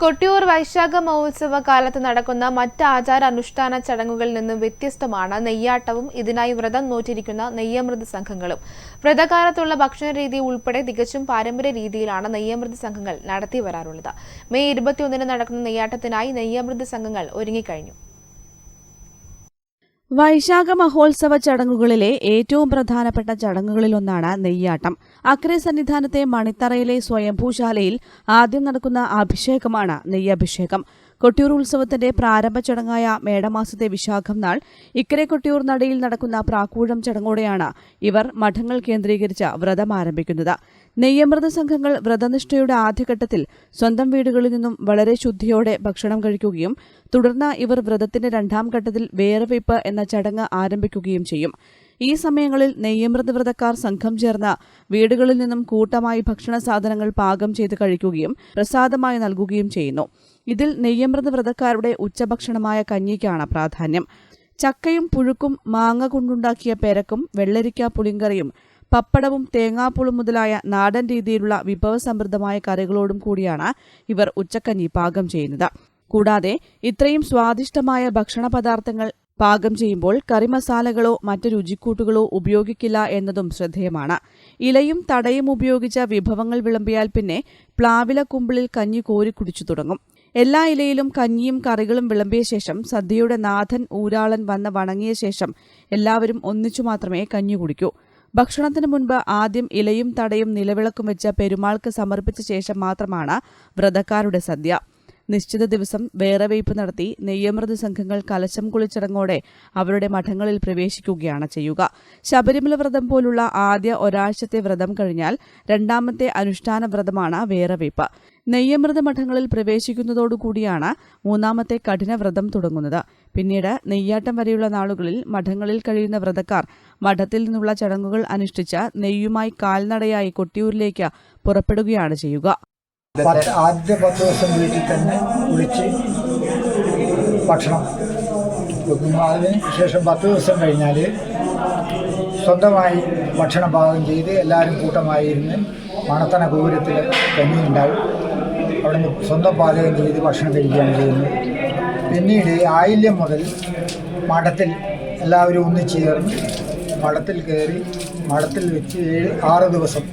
കൊട്ടിയൂർ വൈശാഖ മഹോത്സവ കാലത്ത് നടക്കുന്ന മറ്റ് ആചാര അനുഷ്ഠാന ചടങ്ങുകളിൽ നിന്നും വ്യത്യസ്തമാണ് നെയ്യാട്ടവും. ഇതിനായി വ്രതം നോറ്റിരിക്കുന്ന നെയ്യമൃത സംഘങ്ങളും. വ്രതകാലത്തുള്ള ഭക്ഷണ രീതി ഉൾപ്പെടെ തികച്ചും പാരമ്പര്യ രീതിയിലാണ് നെയ്യമൃത സംഘങ്ങൾ നടത്തി വരാറുള്ളത്. മെയ് ഇരുപത്തിയൊന്നിന് നടക്കുന്ന നെയ്യാട്ടത്തിനായി നെയ്യമൃത സംഘങ്ങൾ ഒരുങ്ങിക്കഴിഞ്ഞു. വൈശാഖ മഹോത്സവ ചടങ്ങുകളിലെ ഏറ്റവും പ്രധാനപ്പെട്ട ചടങ്ങുകളിലൊന്നാണ് നെയ്യാട്ടം. അക്രെ സന്നിധാനത്തെ മണിത്തറയിലെ സ്വയംഭൂശാലയിൽ ആദ്യം നടക്കുന്ന അഭിഷേകമാണ് നെയ്യഭിഷേകം. കൊട്ടിയൂർ ഉത്സവത്തിന്റെ പ്രാരംഭ ചടങ്ങായ മേടമാസത്തെ വിശാഖം നാൾ ഇക്കരെ കൊട്ടിയൂർ നടയിൽ നടക്കുന്ന പ്രാക്കൂഴം ചടങ്ങോടെയാണ് ഇവർ മഠങ്ങൾ കേന്ദ്രീകരിച്ച് വ്രതം ആരംഭിക്കുന്നത്. നെയ്യമൃത സംഘങ്ങൾ വ്രതനിഷ്ഠയുടെ ആദ്യഘട്ടത്തിൽ സ്വന്തം വീടുകളിൽ നിന്നും വളരെ ശുദ്ധിയോടെ ഭക്ഷണം കഴിക്കുകയും തുടർന്ന് ഇവർ വ്രതത്തിന്റെ രണ്ടാം ഘട്ടത്തിൽ വേറെവയ്പ് എന്ന ചടങ്ങ് ആരംഭിക്കുകയും ചെയ്യും. ഈ സമയങ്ങളിൽ നെയ്യമൃതവ്രതക്കാർ സംഘം ചേർന്ന് വീടുകളിൽ നിന്നും കൂട്ടമായി ഭക്ഷണ സാധനങ്ങൾ പാകം ചെയ്ത് കഴിക്കുകയും പ്രസാദമായി നൽകുകയും ചെയ്യുന്നു. ഇതിൽ നെയ്യമൃതവ്രതക്കാരുടെ ഉച്ചഭക്ഷണമായ കഞ്ഞിക്കാണ് പ്രാധാന്യം. ചക്കയും പുഴുക്കും മാങ്ങ കൊണ്ടുണ്ടാക്കിയ പെരക്കും വെള്ളരിക്ക പുളിങ്കറിയും പപ്പടവും തേങ്ങാപ്പുളും മുതലായ നാടൻ രീതിയിലുള്ള വിഭവസമൃദ്ധമായ കറികളോടും കൂടിയാണ് ഇവർ ഉച്ചക്കഞ്ഞി പാകം ചെയ്യുന്നത്. കൂടാതെ ഇത്രയും സ്വാദിഷ്ടമായ ഭക്ഷണ പദാർത്ഥങ്ങൾ പാകം ചെയ്യുമ്പോൾ കറി മസാലകളോ മറ്റ് രുചിക്കൂട്ടുകളോ ഉപയോഗിക്കില്ല എന്നതും ശ്രദ്ധേയമാണ്. ഇലയും തടയും ഉപയോഗിച്ച വിഭവങ്ങൾ വിളമ്പിയാൽ പിന്നെ പ്ലാവില കുമ്പിളിൽ കഞ്ഞി കോരി കുടിച്ചു തുടങ്ങും. എല്ലാ ഇലയിലും കഞ്ഞിയും കറികളും വിളമ്പിയ ശേഷം സദ്യയുടെ നാഥൻ ഊരാളൻ വന്ന് വണങ്ങിയ ശേഷം എല്ലാവരും ഒന്നിച്ചു മാത്രമേ കഞ്ഞി കുടിക്കൂ. ഭക്ഷണത്തിന് മുൻപ് ആദ്യം ഇലയും തടയും നിലവിളക്കും വെച്ച പെരുമാൾക്ക് സമർപ്പിച്ച ശേഷം മാത്രമാണ് വ്രതക്കാരുടെ സദ്യ. നിശ്ചിത ദിവസം വേറെ വയ്പ് നടത്തി നെയ്യമൃത് സംഘങ്ങൾ കലശം കുളിച്ചടങ്ങോടെ അവരുടെ മഠങ്ങളിൽ പ്രവേശിക്കുകയാണ് ചെയ്യുക. ശബരിമല വ്രതം പോലുള്ള ആദ്യ ഒരാഴ്ചത്തെ വ്രതം കഴിഞ്ഞാൽ രണ്ടാമത്തെ അനുഷ്ഠാന വ്രതമാണ് വേറെ വയ്പ് നെയ്യമൃത മഠങ്ങളിൽ പ്രവേശിക്കുന്നതോടുകൂടിയാണ് മൂന്നാമത്തെ കഠിന വ്രതം തുടങ്ങുന്നത്. പിന്നീട് നെയ്യാട്ടം വരെയുള്ള നാളുകളിൽ മഠങ്ങളിൽ കഴിയുന്ന വ്രതക്കാർ മഠത്തിൽ നിന്നുള്ള ചടങ്ങുകൾ അനുഷ്ഠിച്ച് നെയ്യുമായി കാൽനടയായി കൊട്ടിയൂരിലേക്ക് പുറപ്പെടുകയാണ് ചെയ്യുക. പത്ത് ആദ്യ പത്ത് ദിവസം വീട്ടിൽ തന്നെ കുളിച്ച് ഭക്ഷണം. വെക്കുന്നു അതിന് ശേഷം പത്ത് ദിവസം കഴിഞ്ഞാൽ സ്വന്തമായി ഭക്ഷണം പാകം ചെയ്ത് എല്ലാവരും കൂട്ടമായി ഇരുന്ന് മണത്തണ ഗോപുരത്തിൽ കഞ്ഞി ഉണ്ടാവും അവിടെ നിന്ന് സ്വന്തം പാചകം ചെയ്ത് ഭക്ഷണം കഴിക്കുകയാണ് ചെയ്യുന്നത്. പിന്നീട് ആയില്യം മുതൽ മഠത്തിൽ എല്ലാവരും ഒന്നിച്ചു ചേർന്ന് മഠത്തിൽ കയറി മഠത്തിൽ വെച്ച് ഏഴ് ആറ് ദിവസം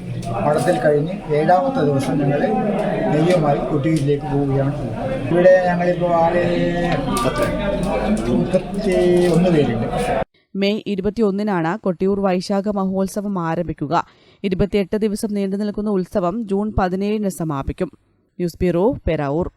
മഠത്തിൽ കഴിഞ്ഞ് ഏഴാമത്തെ ദിവസം ഞങ്ങൾ നെയ്യുമായി കുട്ടിയിലേക്ക് പോവുകയാണ്. ഇവിടെ ഞങ്ങളിപ്പോൾ ആകെ മുപ്പത്തി ഒന്ന് പേരുണ്ട്. മെയ് ഇരുപത്തിയൊന്നിനാണ് കൊട്ടിയൂർ വൈശാഖ മഹോത്സവം ആരംഭിക്കുക. ഇരുപത്തിയെട്ട് ദിവസം നീണ്ടു നിൽക്കുന്ന ഉത്സവം ജൂൺ പതിനേഴിന് സമാപിക്കും. News bureau Peravoor.